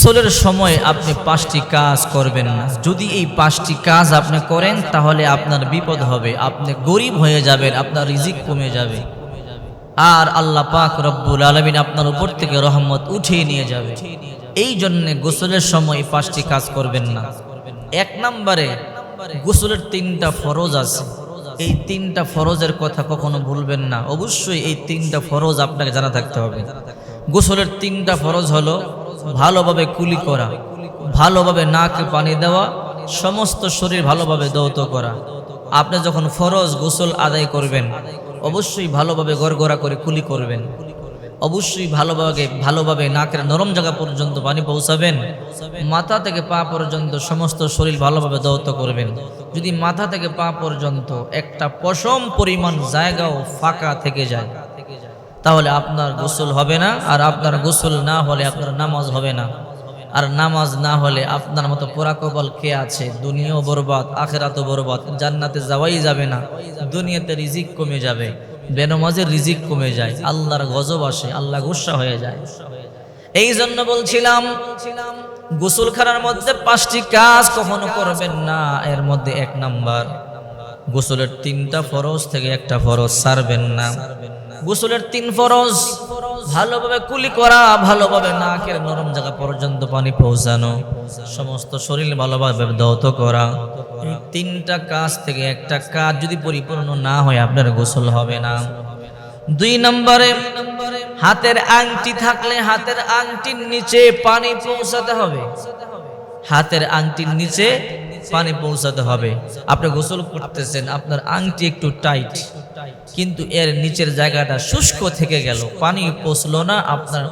গোসলের সময় আপনি পাঁচটি কাজ করবেন না। যদি এই পাঁচটি কাজ আপনি করেন, তাহলে আপনার বিপদ হবে। আপনি গরিব হয়ে যাবেন, আপনার রিজিক কমে যাবে। আর আল্লাহ পাক রব্বুল আলমিন আপনার উপর থেকে রহমত উঠিয়ে নিয়ে যাবে। এই জন্যে গোসলের সময় পাঁচটি কাজ করবেন না। এক নম্বরে গোসলের তিনটা ফরজ আছে। এই তিনটা ফরজের কথা কখনো ভুলবেন না। অবশ্যই এই তিনটা ফরজ আপনাকে জানা থাকতে হবে। গোসলের তিনটা ফরজ হলো ভালোভাবে কুলি করা, ভালোভাবে নাকে পানি দেওয়া, সমস্ত শরীর ভালোভাবে দৌত করা। আপনি যখন ফরজ গোসল আদায় করবেন, অবশ্যই ভালোভাবে গড়গড়া করে কুলি করবেন। অবশ্যই ভালোভাবে ভালোভাবে নাকের নরম জায়গা পর্যন্ত পানি পৌঁছাবেন। মাথা থেকে পা পর্যন্ত সমস্ত শরীর ভালোভাবে দৌত করবেন। যদি মাথা থেকে পা পর্যন্ত একটা পশম পরিমাণ জায়গাও ফাঁকা থেকে যায় তাহলে আপনার গোসল হবে না, আর আপনার গোসল না হলে আপনার নামাজ হবে না। আর নামাজ না হলে আপনার মতো পোড়াকবল কে আছে? দুনিয়াও বরবাদ, আখেরাতও বরবাদ, জান্নাতে যাওয়াই যাবে না। দুনিয়াতে রিজিক কমে যাবে, বেনমাজের রিজিক কমে যায়, আল্লাহর গজব আসে, আল্লাহ গুসা হয়ে যায়। এই জন্য বলছিলাম গোসলখানার মধ্যে পাঁচটি কাজ কখনো করবেন না, এর মধ্যে এক নাম্বার, গোসলের তিনটা ফরজ থেকে একটা ফরজ সারবেন না। গোসলের তিন ফরজ, ভালোভাবে কুলি করা, ভালোভাবে নাকের নরম জায়গা পর্যন্ত পানি পৌঁছানো, সমস্ত শরীর ভালোভাবে দৌত করা। তিনটা কাজ থেকে একটা কাজ যদি পরিপূর্ণ না হয়, আপনার গোসল হবে না। দুই নম্বরে, হাতের আংটি থাকলে হাতের আংটির নিচে পানি পৌঁছাতে হবে। হাতের আংটির নিচে পানি পৌঁছাতে হবে। আপনি গোসল করতেছেন, আপনার আংটি একটু টাইট। কিন্তু এর নিচের জায়গাটা শুষ্ক থেকে গেল। পানি পচলো না, আপনার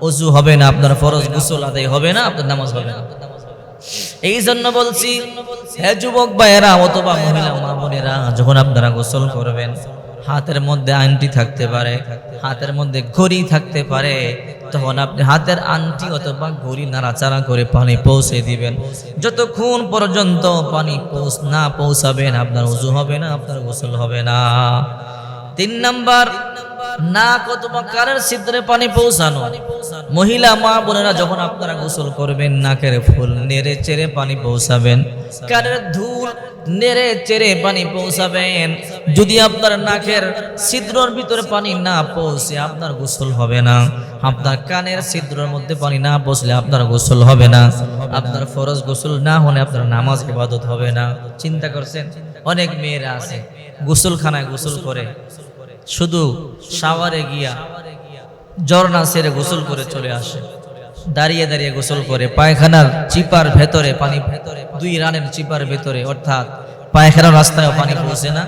অজু- হবে না, আপনার ফরজ গোসল আদায় হবে না, আপনার নামাজ হবে না। এই জন্য বলছি হ্যাঁ যুবক বা এরা অথবা মহিলা মা বোনেরা, যখন আপনারা গোসল করবেন হাতের মধ্যে আংটি থাকতে পারে, হাতের মধ্যে ঘড়ি থাকতে পারে, তখন আপনি হাতের আংটি অথবা ঘড়ি নাড়াচাড়া করে পানি পৌঁছে দিবেন। যতক্ষণ পর্যন্ত পানি পৌঁছ, না পৌঁছাবেন আপনার উজু হবে না, আপনার গোসল হবে না। তিন নাম্বার, নাক অথবা কানের ছিদ্রে পানি পৌঁছানো। মহিলা, মা, বোনেরা যখন আপনারা গোসল করবেন, নাকের ফুল নেড়ে চেড়ে পানি পৌঁছাবেন। কানের ধুল নেড়ে চেড়ে পানি পৌঁছাবেন। যদি আপনার নাকের ছিদ্রর ভিতরে পানি না পৌঁছে, আপনার গোসল হবে না। আপনার কানের ছিদ্রের মধ্যে পানি না পৌঁছলে আপনার গোসল হবে না। আপনার ফরজ গোসল না হলে আপনার নামাজ ইবাদত হবে না। চিন্তা করছেন? অনেক মেয়েরা আছে, গোসলখানায় গোসল করে। শুধু শাওয়ারে গিয়া ঝর্ণা সেরে গোসল করে চলে আসে। দাঁড়িয়ে দাঁড়িয়ে গোসল করে। পায়খানার চিপার ভেতরে পানি, দুই রানের চিপার ভেতরে, অর্থাৎ পায়খানার রাস্তায়ও পানি পৌঁছে না।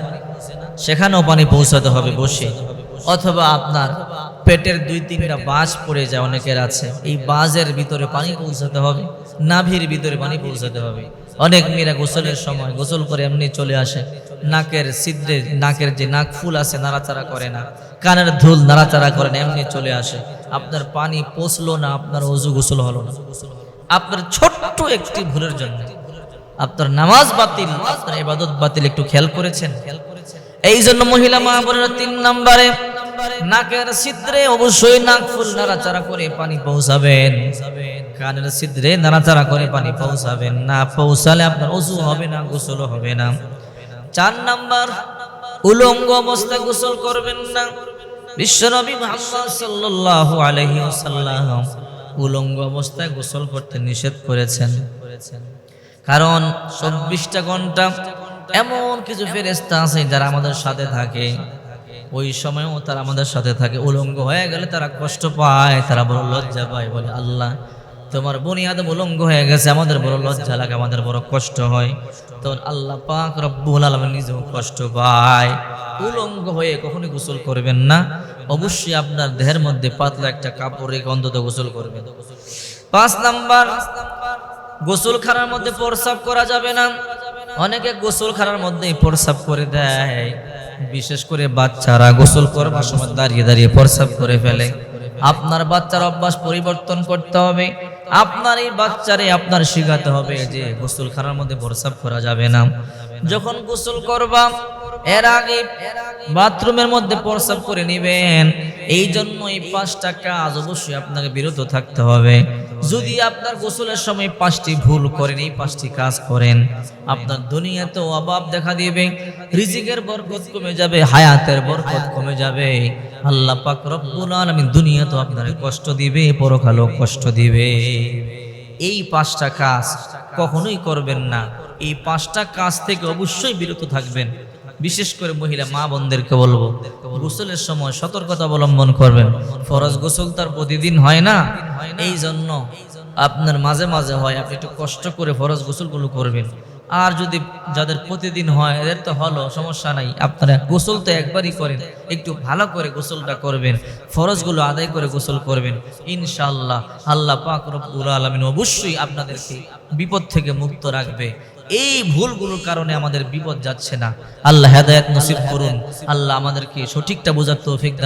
সেখানেও পানি পৌঁছাতে হবে বসে। অথবা আপনার পেটের দুই তিনটা বাজ পড়ে যায় অনেকের আছে। এই বাজের ভিতরে পানি পৌঁছাতে হবে, নাভির ভিতরে পানি পৌঁছাতে হবে। অনেক মেয়েরা গোসলের সময় গোসল করে এমনি চলে আসে। নাকের ছিদ্রে, নাকের যে নাক ফুল আছে নাড়াচাড়া করে না। কানের ধুল নাড়াচাড়া করে না, এমনি চলে আসে। আপনার পানি পৌঁছলো না, আপনার অজু গোসল হলো না। আপনার ছোট্ট একটি ভুলের জন্য। আপনার নামাজ বাতিল, আপনার ইবাদত বাতিল একটু খেয়াল করেছেন? এই জন্য মহিলা মা তিন নম্বরে, নাকের ছিদ্রে অবশ্যই নাক ফুল নাড়াচাড়া করে পানি পৌঁছাবেন। কানের ছিদ্রে নাড়াচাড়া করে পানি পৌঁছাবেন। না পৌঁছালে আপনার অজু হবে না গোসল হবে না। চার নাম্বার, উলঙ্গ অবস্থায় গোসল করবেন না। বিশ্বনবী মুহাম্মদ সাল্লাল্লাহু আলাইহি ওয়াসাল্লাম উলঙ্গ অবস্থায় গোসল করতে নিষেধ করেছেন। কারণ চব্বিশটা ঘণ্টা এমন কিছু ফেরেস্তা আছে যারা আমাদের সাথে থাকে। ওই সময়ও তারা আমাদের সাথে থাকে। উলঙ্গ হয়ে গেলে তারা কষ্ট পায়, তারা বড় লজ্জা পায় বলে আল্লাহ, তোমার বুনিয়াদ উলঙ্গ হয়ে গেছে, আমাদের বড় লজ্জা লাগে, আমাদের বড় কষ্ট হয়। তখন আল্লাহ পাক রব্বুল আলম নিজেও কষ্ট পায়। উলঙ্গ হয়ে কখনই গোসল করবেন না। অবশ্যই আপনার দেহের মধ্যে পাতলা একটা কাপড় রেখে অন্তত গোসল করবেন। পাঁচ নাম্বার গোসলখানার মধ্যে প্রসাব করা যাবে না। অনেকে গোসল গোসলখানার মধ্যেই প্রসাব করে দেয়। বিশেষ করে বাচ্চারা গোসল করবার সময় দাঁড়িয়ে দাঁড়িয়ে প্রসাব করে ফেলে। আপনার বাচ্চার অভ্যাস পরিবর্তন করতে হবে। আপনার এই বাচ্চারে আপনার শিখাতে হবে যে গোসল গোসলখানার মধ্যে প্রসাব করা যাবে না। যখন গোসল করবা, এর আগে বাথরুমের মধ্যে প্রসাব করে নেবেন। এই জন্য এই পাঁচটা কাজ অবশ্যই আপনাকে বিরত থাকতে হবে। যদি আপনার গোসলের সময় পাঁচটি ভুল করেন, এই পাঁচটি কাজ করেন, আপনার দুনিয়াতে অভাব দেখা দিবে, রিজিকের বরকত কমে যাবে, হায়াতের বরকত কমে যাবে। আল্লাহ পাক রব্বুল আলামিন দুনিয়াতে আপনার কষ্ট দিবে, পরকালও কষ্ট দিবে। এই পাঁচটা কাজ কখনোই করবেন না। এই পাঁচটা কাজ থেকে অবশ্যই বিরত থাকবেন। বিশেষ করে মহিলা মা বোনদেরকে বলব, গোসলের সময় সতর্কতা অবলম্বন করবেন। ফরজ গোসল তার প্রতিদিন হয় না? এই জন্য আপনার মাঝে মাঝে হয়, আপনি একটু কষ্ট করে ফরজ গোসলগুলো করবেন। আর যদি যাদের প্রতিদিন হয়, এদের তো হলো, সমস্যা নাই। আপনারা গোসল তো একবারই করেন, একটু ভালো করে গোসলটা করবেন, ফরজগুলো আদায় করে গোসল করবেন, ইনশাআল্লাহ। আল্লাহ পাক রব্বুল আলামিন অবশ্যই আপনাদেরকে বিপদ থেকে মুক্ত রাখবে। এই ভুলগুলোর কারণে আমাদের বিপদ যাচ্ছে না। আল্লাহ হেদায়েত নসিব করুন। আল্লাহ আমাদেরকে সঠিকটা বোঝার তৌফিক